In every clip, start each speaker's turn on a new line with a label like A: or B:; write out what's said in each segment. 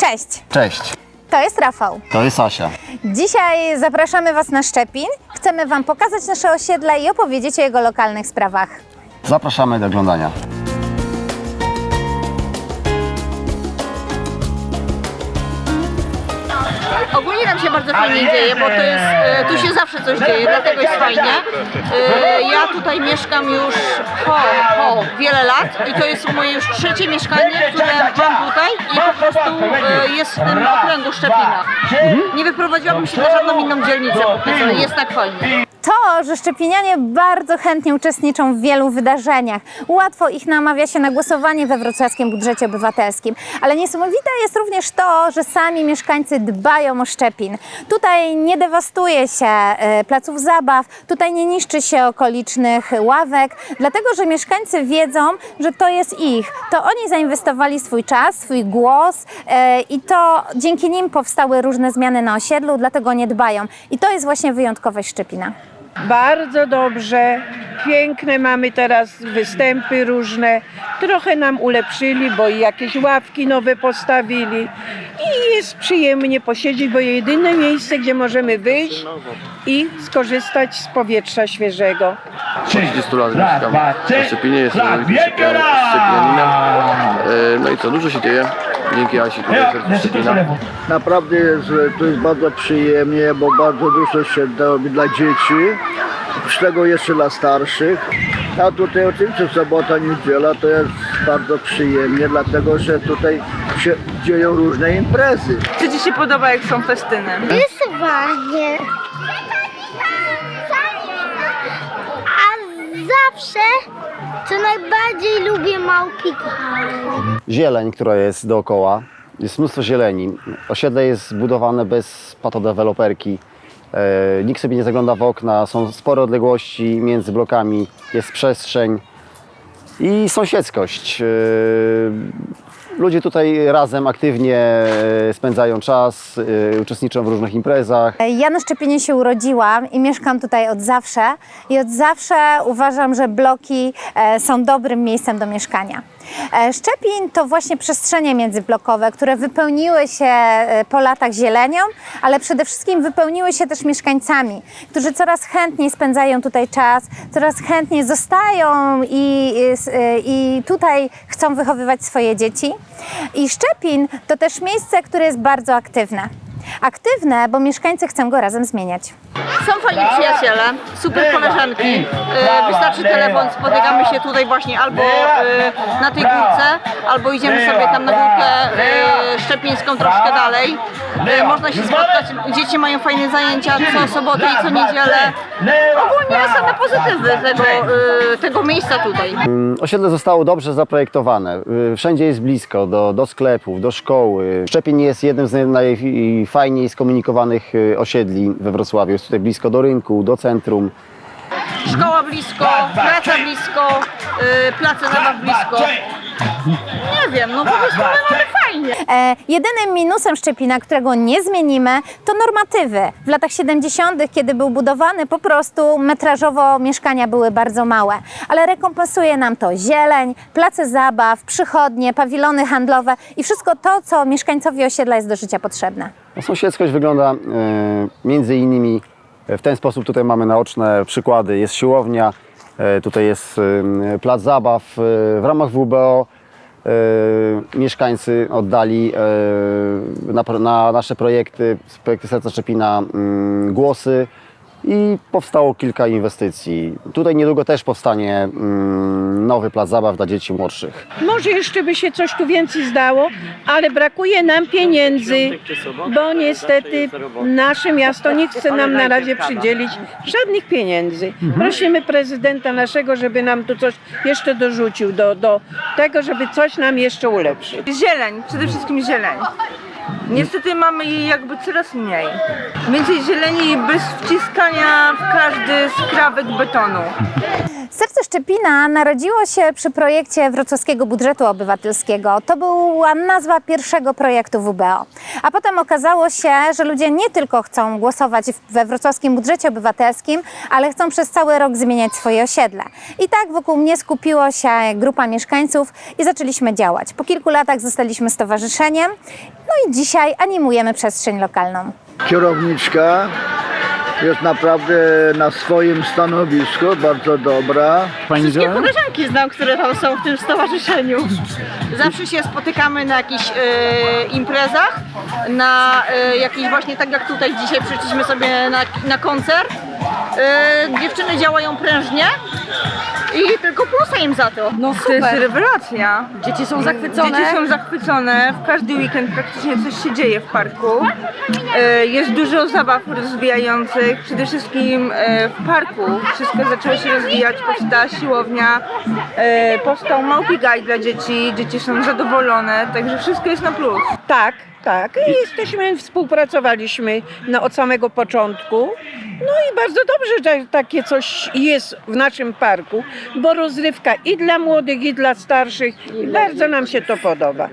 A: Cześć,
B: Cześć,
A: to jest Rafał.
B: to jest Asia.
A: Dzisiaj zapraszamy Was na Szczepin. Chcemy Wam pokazać nasze osiedle i opowiedzieć o jego lokalnych sprawach.
B: Zapraszamy do oglądania.
C: Bardzo fajnie dzieje, bo to jest, e, tu się zawsze coś dzieje, dlatego jest fajnie. E, Ja tutaj mieszkam już po, po wiele lat i to jest moje już trzecie mieszkanie, które mam tutaj i po prostu e, jest w tym okręgu Szczepina. Nie wyprowadziłabym się na żadną inną dzielnicę, póki co, jest tak fajnie.
A: To, że szczepinianie bardzo chętnie uczestniczą w wielu wydarzeniach. Łatwo ich namawia się na głosowanie we wrocławskim budżecie obywatelskim. Ale niesamowite jest również to, że sami mieszkańcy dbają o szczepin. Tutaj nie dewastuje się e, placów zabaw, tutaj nie niszczy się okolicznych ławek, dlatego że mieszkańcy wiedzą, że to jest ich. To oni zainwestowali swój czas, swój głos e, i to dzięki nim powstały różne zmiany na osiedlu, dlatego nie dbają. I to jest właśnie wyjątkowość Szczepina.
D: Bardzo dobrze, piękne mamy teraz występy różne. Trochę nam ulepszyli, bo i jakieś ławki nowe postawili. I jest przyjemnie posiedzieć, bo jedyne miejsce, gdzie możemy wyjść i skorzystać z powietrza świeżego.
E: 30 lat mieszkam w Szczepinie, jestem szczepianinem. E, No i co, dużo się dzieje. Dzięki Asi tutaj Szczepina.
F: Naprawdę jest, to jest bardzo przyjemnie, bo bardzo dużo się robi dla dzieci, oprócz tego jeszcze dla starszych. A tutaj oczywiście sobota, niedziela to jest bardzo przyjemnie, dlatego że tutaj się dzieją różne imprezy.
C: Czy Ci się podoba, jak są festyny?
G: Rysowanie. A zawsze co najbardziej lubię małpki
B: Zieleń, która jest dookoła, jest mnóstwo zieleni. Osiedle jest zbudowane bez patodeweloperki. E, nikt sobie nie zagląda w okna, są spore odległości między blokami, jest przestrzeń i sąsiedzkość. E, ludzie tutaj razem aktywnie e, spędzają czas, e, uczestniczą w różnych imprezach.
A: Ja na Szczepinie się urodziłam i mieszkam tutaj od zawsze. I od zawsze uważam, że bloki e, są dobrym miejscem do mieszkania. E, Szczepin to właśnie przestrzenie międzyblokowe, które wypełniły się e, po latach zielenią, ale przede wszystkim wypełniły się też mieszkańcami, którzy coraz chętniej spędzają tutaj czas, coraz chętniej zostają i, i e, i tutaj chcą wychowywać swoje dzieci. I Szczepin to też miejsce, które jest bardzo aktywne. Aktywne, bo mieszkańcy chcą go razem zmieniać.
C: Są fajni przyjaciele, super koleżanki. E, Wystarczy telefon, spotykamy się tutaj właśnie albo e, na tej górce, albo idziemy sobie tam na górkę e, szczepińską troszkę dalej. E, Można się spotkać, dzieci mają fajne zajęcia co sobotę i co niedzielę. Ogólnie same pozytywy tego, e, tego miejsca tutaj.
B: Mm, Osiedle zostało dobrze zaprojektowane. Y, Wszędzie jest blisko, do, do sklepów, do szkoły. Szczepin jest jednym z najfajniej skomunikowanych y, osiedli we Wrocławiu. Jest tutaj blisko do rynku, do centrum.
C: Szkoła blisko, praca blisko, e, place zabaw blisko. Nie wiem, no po prostu my mamy fajnie.
A: E, jedynym minusem Szczepina, którego nie zmienimy, to normatywy. W latach 70., kiedy był budowany, po prostu metrażowo mieszkania były bardzo małe. Ale rekompensuje nam to zieleń, place zabaw, przychodnie, pawilony handlowe i wszystko to, co mieszkańcowi osiedla jest do życia potrzebne.
B: No, Sąsiedzkość wygląda y, między innymi w ten sposób. Tutaj mamy naoczne przykłady. Jest siłownia, tutaj jest plac zabaw. Y, W ramach WBO y, mieszkańcy oddali na, nasze projekty, projekty Serca Szczepina głosy i powstało kilka inwestycji. Tutaj niedługo też powstanie y, nowy plac zabaw dla dzieci młodszych.
D: Może jeszcze by się coś tu więcej zdało, ale brakuje nam pieniędzy, bo niestety nasze miasto nie chce nam na razie przydzielić żadnych pieniędzy. Prosimy prezydenta naszego, żeby nam tu coś jeszcze dorzucił do, do tego, żeby coś nam jeszcze ulepszył.
H: Zieleń, przede wszystkim zieleń. Niestety mamy jej jakby coraz mniej. Więcej zieleni bez wciskania w każdy skrawek betonu.
A: Serce Szczepina narodziło się przy projekcie Wrocławskiego Budżetu Obywatelskiego. To była nazwa pierwszego projektu WBO. A potem okazało się, że ludzie nie tylko chcą głosować we Wrocławskim Budżecie Obywatelskim, ale chcą przez cały rok zmieniać swoje osiedle. I tak wokół mnie skupiło się grupa mieszkańców i zaczęliśmy działać. Po kilku latach zostaliśmy stowarzyszeniem, no i dzisiaj animujemy przestrzeń lokalną.
F: Kierowniczka jest naprawdę na swoim stanowisku, bardzo dobra.
C: Wszystkie koleżanki znam, które tam są w tym stowarzyszeniu. Zawsze się spotykamy na jakichś e, imprezach, na e, jakichś właśnie tak jak tutaj dzisiaj przyszliśmy sobie na, na koncert. E, dziewczyny działają prężnie i tylko plusa im za to.
H: No to jest rewelacja.
I: Dzieci są zachwycone.
H: Dzieci są zachwycone. W każdy weekend praktycznie coś się dzieje w parku. E, Jest dużo zabaw rozwijających. Przede wszystkim e, w parku wszystko zaczęło się rozwijać. Powstała siłownia, e, powstał małpi guide dla dzieci. Dzieci są zadowolone, także wszystko jest na plus.
D: Tak, tak. I jesteśmy, współpracowaliśmy no, od samego początku. No i bardzo dobrze, że takie coś jest w naszym parku, bo rozrywka i dla młodych, i dla starszych. I bardzo nam się to podoba.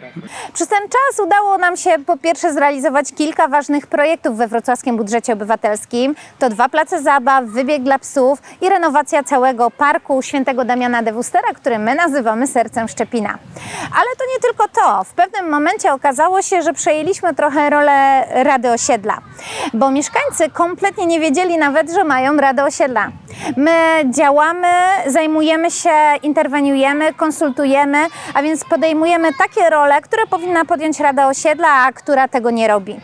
A: Przez ten czas udało nam się po pierwsze zrealizować kilka ważnych projektów we wrocławskim budżecie obywatelskim. To dwa place zabaw, wybieg dla psów i renowacja całego parku świętego Damiana de Wustera, który my nazywamy Sercem Szczepina. Ale to nie tylko to. W pewnym momencie okazało się, że przejęliśmy trochę rolę Rady Osiedla, bo mieszkańcy kompletnie nie wiedzieli nawet, że mają Radę Osiedla. My działamy, zajmujemy się, interweniujemy, konsultujemy, a więc podejmujemy takie role, które powinna podjąć Rada Osiedla, a która tego nie robi.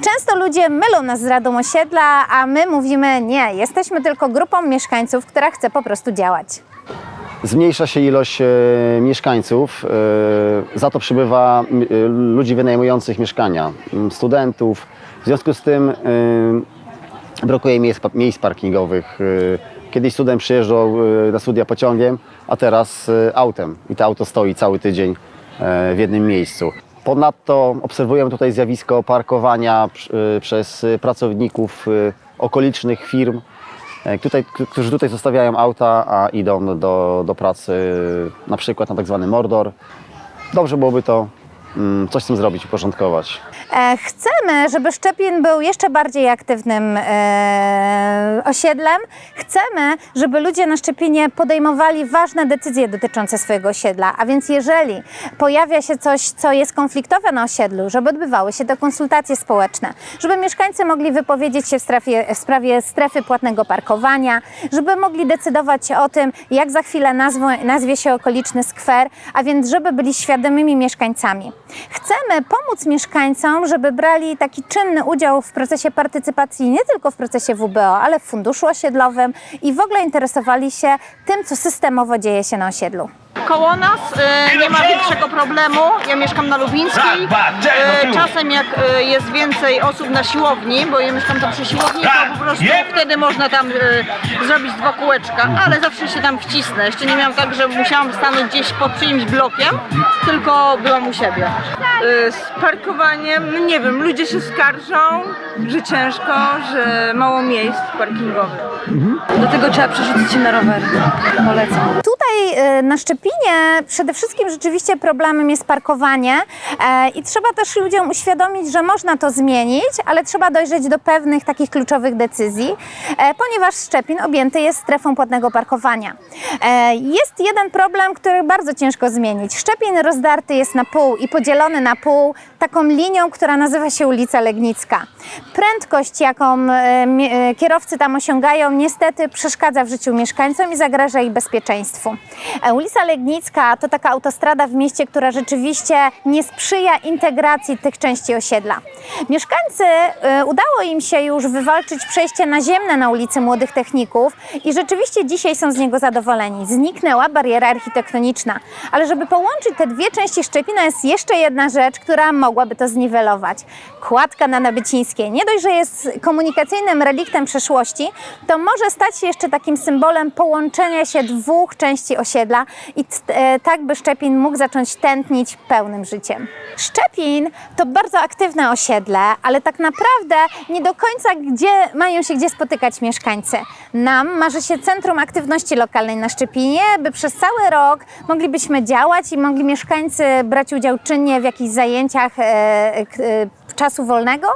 A: Często ludzie mylą nas z Radą Osiedla, a my mówimy nie, jesteśmy tylko grupą mieszkańców, która chce po prostu działać.
B: Zmniejsza się ilość e, mieszkańców, e, za to przybywa e, ludzi wynajmujących mieszkania, studentów. W związku z tym brakuje miejsc, pa- miejsc parkingowych. Kiedyś student przyjeżdżał na studia pociągiem, a teraz autem i to auto stoi cały tydzień w jednym miejscu. Ponadto obserwujemy tutaj zjawisko parkowania przez pracowników okolicznych firm, tutaj, k- którzy tutaj zostawiają auta, a idą do, do pracy na przykład na tak zwany Mordor. Dobrze byłoby to coś z tym zrobić, uporządkować.
A: E, Chcemy, żeby Szczepin był jeszcze bardziej aktywnym e, osiedlem. Chcemy, żeby ludzie na Szczepinie podejmowali ważne decyzje dotyczące swojego osiedla. A więc jeżeli pojawia się coś, co jest konfliktowe na osiedlu, żeby odbywały się te konsultacje społeczne, żeby mieszkańcy mogli wypowiedzieć się w, strefie, w sprawie strefy płatnego parkowania, żeby mogli decydować o tym, jak za chwilę nazwą, nazwie się okoliczny skwer, a więc żeby byli świadomymi mieszkańcami. Chcemy pomóc mieszkańcom, żeby brali taki czynny udział w procesie partycypacji nie tylko w procesie WBO, ale w funduszu osiedlowym i w ogóle interesowali się tym, co systemowo dzieje się na osiedlu.
C: Koło nas e, nie ma większego problemu. Ja mieszkam na Lubińskiej. E, czasem jak e, jest więcej osób na siłowni, bo ja mieszkam tam przy siłowni, to po prostu wtedy można tam zrobić dwa kółeczka, ale zawsze się tam wcisnę. Jeszcze nie miałam tak, że musiałam stanąć gdzieś pod czyimś blokiem, tylko byłam u siebie.
H: E, Z parkowaniem, no nie wiem, ludzie się skarżą, że ciężko, że mało miejsc parkingowych.
I: Do tego trzeba przerzucić się na rower. Polecam.
A: Tutaj y, na Szczepinie przede wszystkim rzeczywiście problemem jest parkowanie e, i trzeba też ludziom uświadomić, że można to zmienić, ale trzeba dojrzeć do pewnych takich kluczowych decyzji, e, ponieważ Szczepin objęty jest strefą płatnego parkowania. E, Jest jeden problem, który bardzo ciężko zmienić. Szczepin rozdarty jest na pół i podzielony na pół taką linią, która nazywa się ulica Legnicka. Prędkość, jaką e, e, kierowcy tam osiągają, niestety przeszkadza w życiu mieszkańcom i zagraża ich bezpieczeństwu. E, Ulica Legnicka to taka autostrada w mieście, która rzeczywiście nie sprzyja integracji tych części osiedla. Mieszkańcy udało im się już wywalczyć przejście naziemne na ulicy Młodych Techników i rzeczywiście dzisiaj są z niego zadowoleni. Zniknęła bariera architektoniczna, ale żeby połączyć te dwie części Szczepina jest jeszcze jedna rzecz, która mogła mogłaby to zniwelować. Kładka na Nabycińskiej nie dość, że jest komunikacyjnym reliktem przeszłości, to może stać się jeszcze takim symbolem połączenia się dwóch części osiedla i e, tak by Szczepin mógł zacząć tętnić pełnym życiem. Szczepin to bardzo aktywne osiedle, ale tak naprawdę nie do końca gdzie mają się gdzie spotykać mieszkańcy. Nam marzy się Centrum Aktywności Lokalnej na Szczepinie, by przez cały rok moglibyśmy działać i mogli mieszkańcy brać udział czynnie w jakichś zajęciach czasu wolnego,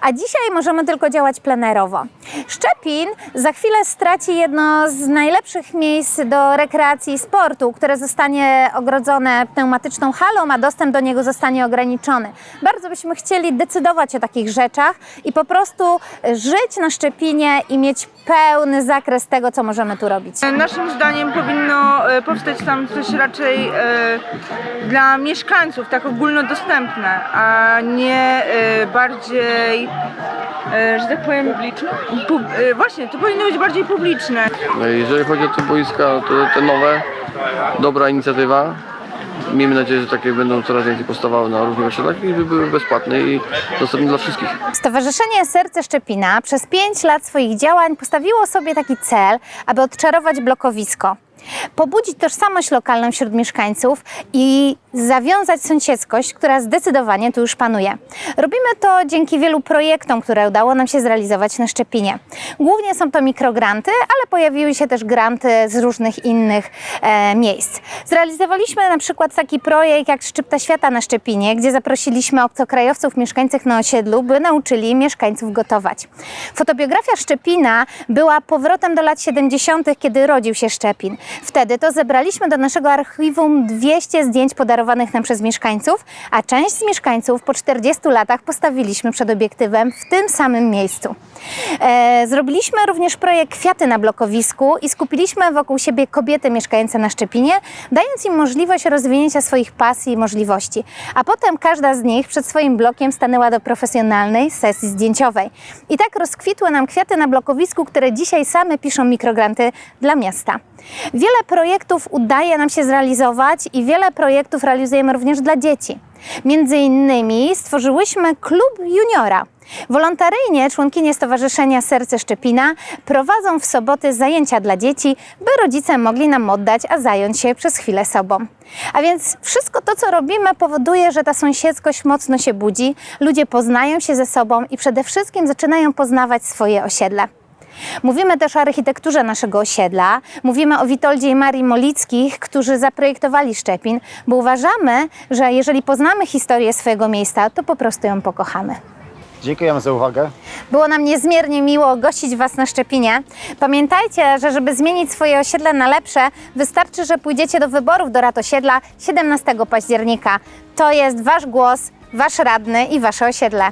A: a dzisiaj możemy tylko działać plenerowo. Szczepin za chwilę straci jedno z najlepszych miejsc do rekreacji i sportu, które zostanie ogrodzone pneumatyczną halą, a dostęp do niego zostanie ograniczony. Bardzo byśmy chcieli decydować o takich rzeczach i po prostu żyć na Szczepinie i mieć pełny zakres tego, co możemy tu robić.
H: Naszym zdaniem powinno e, powstać tam coś raczej e, dla mieszkańców, tak ogólnodostępne, a nie e, bardziej, e, że tak powiem, publiczne? właśnie, to powinno być bardziej publiczne.
E: No jeżeli chodzi o te boiska, to te nowe, dobra inicjatywa. Miejmy nadzieję, że takie będą coraz więcej powstawały na różnych osiedlach i by były bezpłatne i dostępne dla wszystkich.
A: Stowarzyszenie Serce Szczepina przez 5 lat swoich działań postawiło sobie taki cel, aby odczarować blokowisko. Pobudzić tożsamość lokalną wśród mieszkańców i zawiązać sąsiedzkość, która zdecydowanie tu już panuje. Robimy to dzięki wielu projektom, które udało nam się zrealizować na Szczepinie. Głównie są to mikrogranty, ale pojawiły się też granty z różnych innych e, miejsc. Zrealizowaliśmy na przykład taki projekt jak Szczypta Świata na Szczepinie, gdzie zaprosiliśmy obcokrajowców mieszkających na osiedlu, by nauczyli mieszkańców gotować. Fotobiografia Szczepina była powrotem do lat 70., kiedy rodził się Szczepin. Wtedy to zebraliśmy do naszego archiwum 200 zdjęć podarowanych nam przez mieszkańców, a część z mieszkańców po 40 latach postawiliśmy przed obiektywem w tym samym miejscu. E, zrobiliśmy również projekt Kwiaty na blokowisku i skupiliśmy wokół siebie kobiety mieszkające na Szczepinie, dając im możliwość rozwinięcia swoich pasji i możliwości. A potem każda z nich przed swoim blokiem stanęła do profesjonalnej sesji zdjęciowej. I tak rozkwitły nam kwiaty na blokowisku, które dzisiaj same piszą mikrogranty dla miasta. Wiele projektów udaje nam się zrealizować i wiele projektów realizujemy również dla dzieci. Między innymi stworzyłyśmy klub juniora. Wolontaryjnie członkinie Stowarzyszenia Serce Szczepina prowadzą w soboty zajęcia dla dzieci, by rodzice mogli nam oddać, a zająć się przez chwilę sobą. A więc wszystko to, co robimy, powoduje, że ta sąsiedzkość mocno się budzi, ludzie poznają się ze sobą i przede wszystkim zaczynają poznawać swoje osiedle. Mówimy też o architekturze naszego osiedla, mówimy o Witoldzie i Marii Molickich, którzy zaprojektowali Szczepin, bo uważamy, że jeżeli poznamy historię swojego miejsca, to po prostu ją pokochamy.
B: Dziękujemy za uwagę.
A: Było nam niezmiernie miło gościć Was na Szczepinie. Pamiętajcie, że żeby zmienić swoje osiedle na lepsze, wystarczy, że pójdziecie do wyborów do rad osiedla 17 października. To jest Wasz głos, Wasz radny i Wasze osiedle.